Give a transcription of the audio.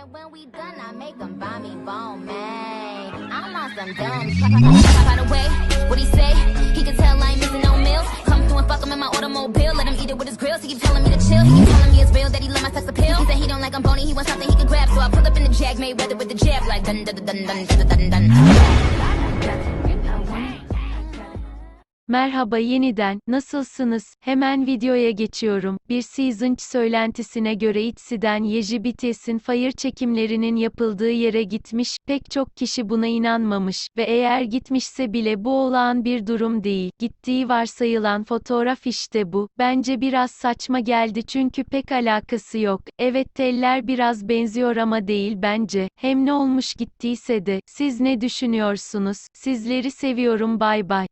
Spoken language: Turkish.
And when we done, I make them buy me bone, man. I'm on some dumb shit. By the way, what he say? He can tell I ain't missing no meals. Come through and fuck him in my automobile. Let him eat it with his grills. He keep telling me to chill. He keep telling me it's real that he love my sex appeal. He said he don't like I'm bony. He wants something he can grab. So I pull up in the jag, made weather with the jab. Like dun dun dun dun dun dun dun dun. Merhaba yeniden, nasılsınız? Hemen videoya geçiyorum. Bir Season söylentisine göre Itzy'den Yeji BTS'in Fire çekimlerinin yapıldığı yere gitmiş, pek çok kişi buna inanmamış ve eğer gitmişse bile bu olağan bir durum değil. Gittiği varsayılan fotoğraf işte bu. Bence biraz saçma geldi çünkü pek alakası yok. Evet teller biraz benziyor ama değil bence. Hem ne olmuş gittiyse de, siz ne düşünüyorsunuz? Sizleri seviyorum bay bay.